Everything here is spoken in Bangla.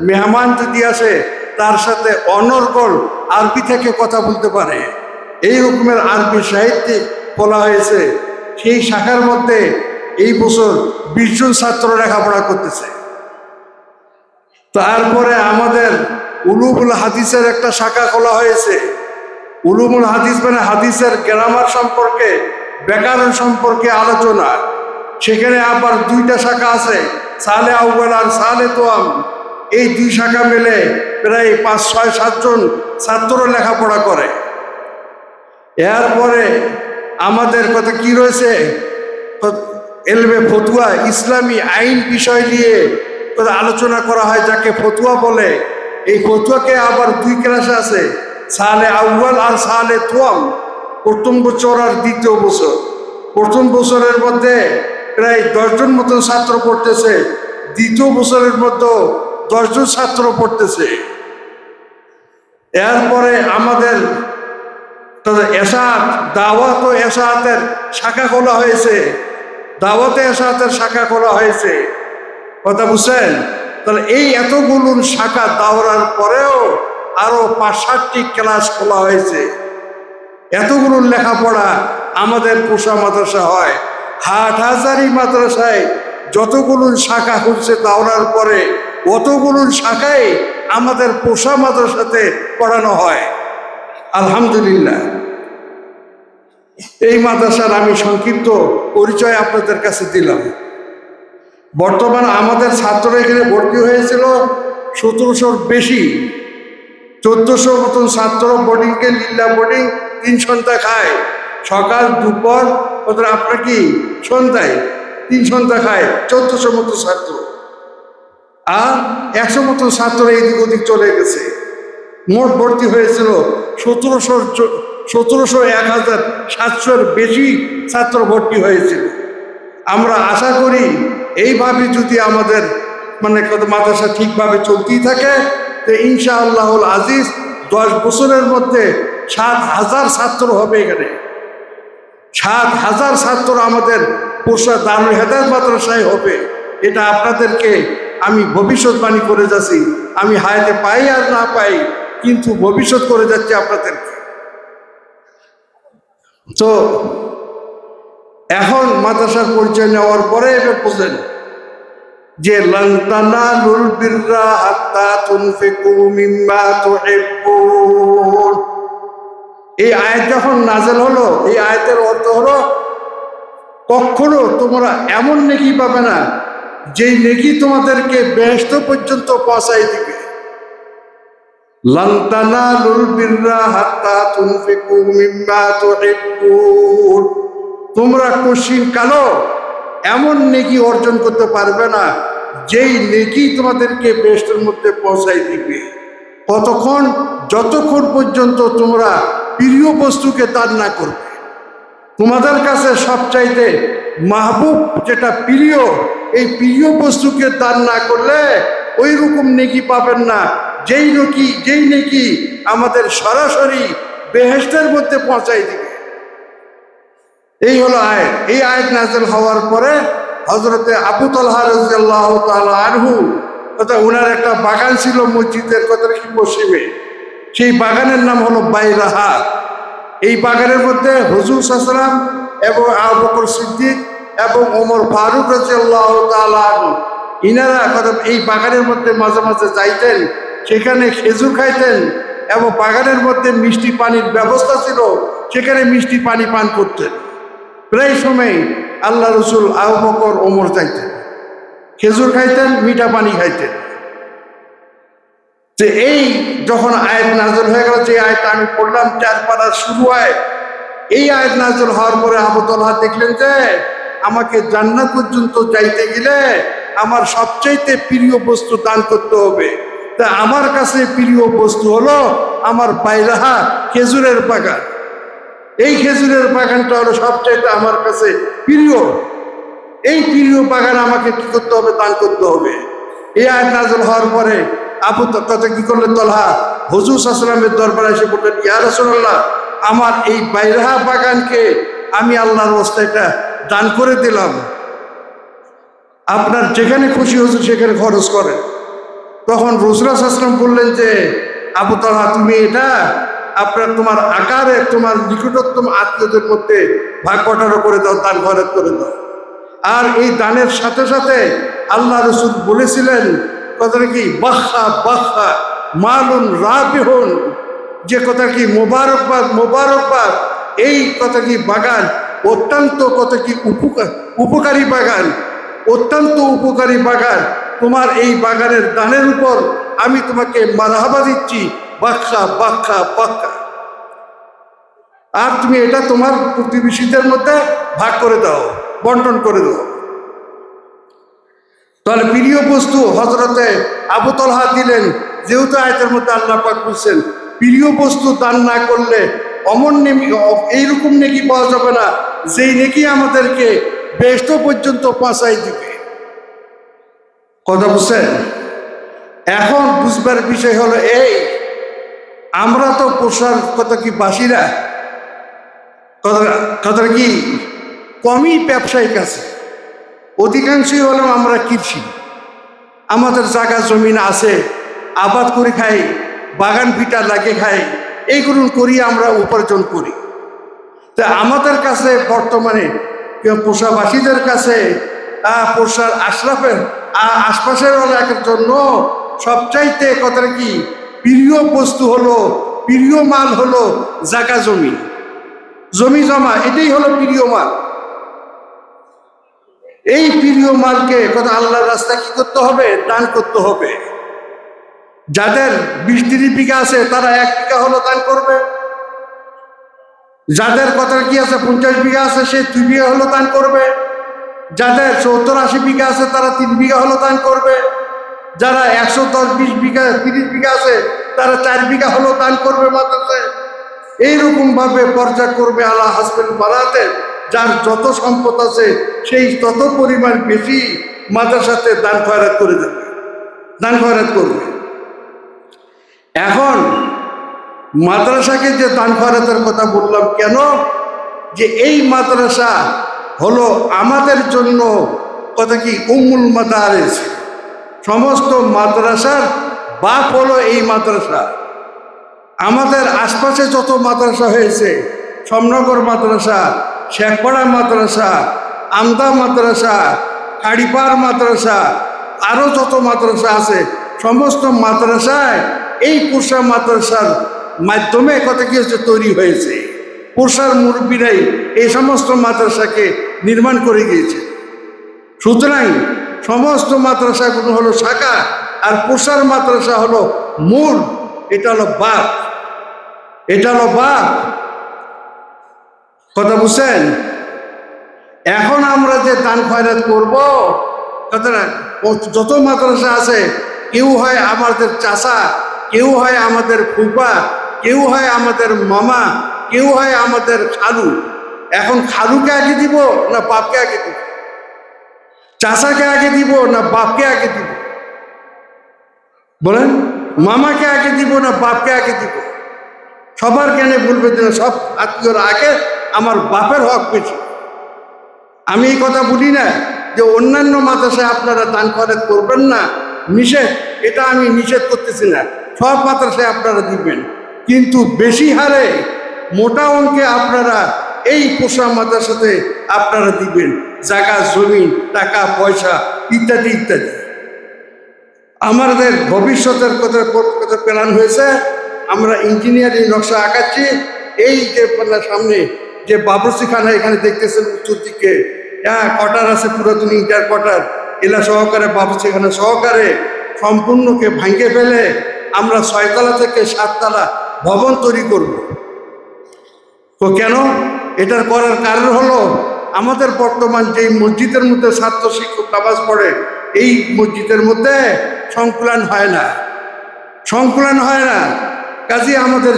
মেহমান যদি আসে, তার সাথে অনর্গল আরবি থেকে কথা বলতে পারে। এই রকমের আরবি সাহিত্যে বলা হয়েছে। সেই শাখার মধ্যে এই বছর বিশ জন ছাত্র লেখাপড়া করতেছে। তারপরে আমাদের উলুমুল হাদিসের একটা শাখা খোলা হয়েছে। উলুমুল হাদিস মানে হাদিসের গ্রামার সম্পর্কে, ব্যাকরণ সম্পর্কে আলোচনা। সেখানে আবার দুইটা শাখা আছে, সালে আউ্বাল আর সালে তোয়াম। এই দুই শাখা মিলে প্রায় পাঁচ, ছয় সাতজন ছাত্র লেখাপড়া করে। এরপরে আমাদের কথা কি রয়েছে? এলবে ফতুয়া, ইসলামী আইন বিষয় নিয়ে আলোচনা করা হয়, যাকে ফতুয়া বলে। এই ফতুয়াকে আবার দুই ক্লাসে আছে, সালে আউ্বাল আর সালে তোয়াম। প্রথম বছর আর দ্বিতীয় বছর। প্রথম বছরের মধ্যে প্রায় দশজন মতন ছাত্র পড়তেছে, দ্বিতীয় বছরের মধ্যে দশজন ছাত্র পড়তেছে। এরপরে আমাদের এসাত, দাওয়াত ও এসাহাতের শাখা খোলা হয়েছে। দাওয়াতে এসাহাতের শাখা খোলা হয়েছে। কথা বুঝছেন? তাহলে এই এতগুলো শাখা দাওয়ার পরেও আরও পাঁচ সাতটি ক্লাস খোলা হয়েছে। এতগুলো লেখাপড়া আমাদের পোষা মাদ্রাসা হয়। হাট হাজারি মাদ্রাসায় যতগুলো শাখা হচ্ছে দাওরার পরে অতগুলো শাখায় আমাদের পোষা মাদ্রাসাতে পড়ানো হয়। আলহামদুলিল্লাহ। এই মাদ্রাসার আমি সংক্ষিপ্ত পরিচয় আপনাদের কাছে দিলাম। বর্তমান আমাদের ছাত্র এখানে ভর্তি হয়েছিল সতেরোশোর বেশি। চোদ্দশো মতন ছাত্র বোর্ডিংকে লিল্লা বোর্ডিং তিন সন্ধ্যা খায়। সকাল, দুপুর, ওদের আপনার কি? সন্ধ্যায়। তিন সন্ধ্যা খায়, চোদ্দশো মতো ছাত্র। আর একশো মতো ছাত্র এদিক ওদিক চলে গেছে। মোট ভর্তি হয়েছিল সতেরোশো সতেরোশো এক হাজার সাতশোর বেশি ছাত্র ভর্তি হয়েছিল। আমরা আশা করি এইভাবে যদি আমাদের মানে মাদ্রাসা ঠিকভাবে চলতেই থাকে, তো ইনশা আল্লাহুল আজিজ দশ বছরের মধ্যে সাত হাজার ছাত্র হবে এখানে। সাত হাজার ছাত্র আমাদের পোষা দারুল হেদায়ত মাদ্রাসায় হবে। এটা আপনাদেরকে আমি ভবিষ্যৎবাণী করে যাচ্ছি। আমি হায়াতে পাই আর না পাই, কিন্তু ভবিষ্যৎ করে যাচ্ছি আপনাদেরকে। তো, এখন মাদ্রাসার পরিচয় নেওয়ার পরে এবার বুঝলেন যে লন্টানা এই আয়াত যখন নাজেল হলো, এই আয়াতের অর্থ হলো কখনো তোমরা এমন নেকি পাবে না, যেই নেকি তোমাদেরকে বেহেস্ত পর্যন্ত পৌঁছাই দিবে। তোমরা কশিন কালো, এমন নেকি অর্জন করতে পারবে না, যেই নেকি তোমাদেরকে বেস্টের মধ্যে পৌঁছাই দিবে। কতক্ষণ, যতক্ষণ পর্যন্ত তোমরা প্রিয় বস্তুকে তার না করবে। তোমাদের কাছে সবচাইতে মাহবুব যেটা প্রিয়, এই প্রিয় বস্তুকে দান না করলে ওই রকম নেকি পাবেন না। যেই নেকি যেই নেকি আমাদের সরাসরি বেহেস্তের মধ্যে পৌঁছাই দিবে। এই হলো আয়াত। এই আয়াত নাজেল হওয়ার পরে হজরতে আবু তলহা রাজিয়াল্লাহ আনহু কথা ওনার একটা বাগান ছিল মসজিদের কথা কি পশ্চিমে সেই বাগানের নাম হলো বাইরাহা এই বাগানের মধ্যে হজুর সাসলাম এবং আবু বকর সিদ্দিক এবং ওমর ফারুক রাজিয়াল্লাহ তাআলা ইনারা এই বাগানের মধ্যে মাঝে মাঝে যাইতেন, সেখানে খেজুর খাইতেন এবং বাগানের মধ্যে মিষ্টি পানির ব্যবস্থা ছিল, সেখানে মিষ্টি পানি পান করতেন। প্রায় সময় আল্লাহ রসুল আবু বকর ওমর যাইতেন, খেজুর খাইতেন, মিঠা পানি খাইতেন। যে এই যখন আয়াত নাজল হয়ে গেল, যে আয়াত আমি পড়লাম চার পাড়া শুরু হয়। এই আয়াত নাজল হওয়ার পরে আবু তলহা দেখলেন যে, আমাকে জান্নাত পর্যন্ত যাইতে গেলে আমার সবচাইতে প্রিয় বস্তু দান করতে হবে। তা আমার কাছে প্রিয় বস্তু হলো আমার বাইরাহা খেজুরের বাগান। এই খেজুরের বাগানটা হলো সবচাইতে আমার কাছে প্রিয়। এই প্রিয় বাগান আমাকে কি করতে হবে? দান করতে হবে। এই আয় নাজল হওয়ার পরে আবু তো- কথা কি করলেন তলহা? হজুর সাসলামের দরবারে এসে বললেন, ইয়া রাসূলুল্লাহ, আমার এই বাইরাহা বাগানকে আমি আল্লাহর অবস্থাটা দান করে দিলাম। আপনার যেখানে খুশি হচ্ছে সেখানে খরচ করেন। তখন রসুলাস আসলাম বললেন যে, আবু তালহা, তুমি এটা আপনার তোমার আকারে, তোমার নিকটতম আত্মীয়দের মধ্যে ভাগ বটারও করে দাও দান ঘরে করে দাও। আর এই দানের সাথে সাথে আল্লাহ রসুল বলেছিলেন, কথাটা কি? বাহা বাহা মালুন রাবিহন। যে কথা কি? মোবারকবাদ মোবারকবাদ। এই কথা কি বাগান? অত্যন্ত কত কি উপকার, উপকারী বাগান? অত্যন্ত উপকারী বাগান। তোমার এই বাগানের দানের উপর আমি তোমাকে মারহাবা দিচ্ছি। বাক্কা বাক্কা বাক্কা আর তুমি এটা তোমার প্রতিবেশীদের মধ্যে ভাগ করে দাও। বন্টন করে দাও তাহলে প্রিয় বস্তু হজরতে আবু তলহা দিলেন, যেহেতু আয়তের মধ্যে আল্লাহ পাক বলছেন, প্রিয় বস্তু দান না করলে অমন নেমি এইরকম নেকি পাওয়া যাবে না, যেই নেকি আমাদেরকে বেষ্ট পর্যন্ত পৌঁছাই দিবে। কথা বুঝছেন? এখন বুঝবার বিষয় হলো এই, আমরা তো পোষার কথা কি বাসিরা কথা, কথাটা কি? কমই ব্যবসায়িক আছে। অধিকাংশই হলাম আমরা কৃষি। আমাদের জায়গা জমিন আছে, আবাদ করে খাই, বাগান ভিটা লাগে খাই, এইগুলো করি আমরা উপার্জন করি। তা আমাদের কাছে বর্তমানে পোষাবাসীদের কাছে পোষার আশরাফের আশপাশের এলাকার জন্য সবচাইতে কথাটা কি, প্রিয় বস্তু হলো, প্রিয় মাল হলো জাগা জমি। জমি জমা, এটাই হলো প্রিয় মাল। এই প্রিয় মালকে কথা আল্লাহর রাস্তা কি করতে হবে? দান করতে হবে। যাদের বিশ তিরিশ বিঘা আছে, তারা এক বিঘা হলো দান করবে। যাদের কথা কি আছে, পঞ্চাশ বিঘা আছে, সে দুই বিঘা হলো দান করবে। যাদের সত্তর আশি বিঘা আছে, তারা তিন বিঘা হলো দান করবে। যারা একশো দশ বিশ বিঘা, তিরিশ বিঘা আছে, তারা চার বিঘা হলো দান করবে মাদ্রাসে এইরকম ভাবে পর্যা করবে আল্লাহ হাসবেন্ড বাড়াতে যার যত সম্পদ আছে, সেই তত পরিমাণ বেশি মাদ্রাসাতে দান খয়রাত করে দেবে। দান খয়রাত করবে। এখন মাদ্রাসাকে যে দান খয়রাতের কথা বললাম কেন? যে এই মাদ্রাসা হলো আমাদের জন্য কথা কি? উমুল মাদারেস। সমস্ত মাদ্রাসার বাপ হলো এই মাদ্রাসা। আমাদের আশপাশে যত মাদ্রাসা হয়েছে, সমনগর মাদ্রাসা শেখপাড়া মাদ্রাসা, আমদা মাদ্রাসা, কাড়িপাড় মাদ্রাসা আরও যত মাদ্রাসা আছে, সমস্ত মাদ্রাসায় এই পোষা মাদ্রাসার মাধ্যমে কত কি হচ্ছে তৈরি হয়েছে। পোষার মুরব্বীরাই এই সমস্ত মাদ্রাসাকে নির্মাণ করে গিয়েছে। সুতরাং সমস্ত মাদ্রাসাগুলো হলো শাখা আর পোষার মাদ্রাসা হলো মূল, এটা হলো বাপ এটা হলো বাপ কথা বুঝছেন? এখন আমরা যে দান খয়রাত করব কথাটা যত মাদ্রাসা আছে, কেউ হয় আমাদের চাষা কেউ হয় আমাদের ফুপা কেউ হয় আমাদের মামা, কেউ হয় আমাদের খালু। এখন খালুকে আগে দিব না বাপকে আগে দিব? চাষাকে আগে দিব না বাপকে আগে দিব? বলেন, মামাকে আগে দিব না বাপকে আগে দিব? সবার কেন বলবে সব আত্মীয়রা আগে আমার বাপের হক বেশি। আমি এই কথা বলি না যে অন্যান্য মাদ্রাসায় আপনারা দান খরচ করবেন না, নিষেধ, এটা আমি নিষেধ করতেছি না। সব মাদ্রাসায় আপনারা দিবেন। কিন্তু বেশি হারে মোটা অঙ্কে আপনারা এই পোষা মাদ্রাসাতে আপনারা দিবেন। জায়গা, জমি, টাকা, পয়সা, ইত্যাদি ইত্যাদি। আমাদের ভবিষ্যতের কথা কথা প্ল্যান হয়েছে। আমরা ইঞ্জিনিয়ারিং নকশা আঁকাচ্ছি। এই যে সামনে যে বাবরসিখানা এখানে দেখতেছেন উত্তর দিকে। হ্যাঁ কটার আছে পুরাতন ইন্টার কটার এলা সহকারে বাবরসিখানা সহকারে সম্পূর্ণকে ভাঙে ফেলে আমরা ছয়তলা থেকে সাততলা ভবন তৈরি করব। তো কেন? এটার করার কারণ হলো আমাদের বর্তমান যেই মসজিদের মধ্যে ছাত্র শিক্ষক নামাজ পড়ে, এই মসজিদের মধ্যে সংকুলান হয় না। সংকুলান হয় না। কাজে আমাদের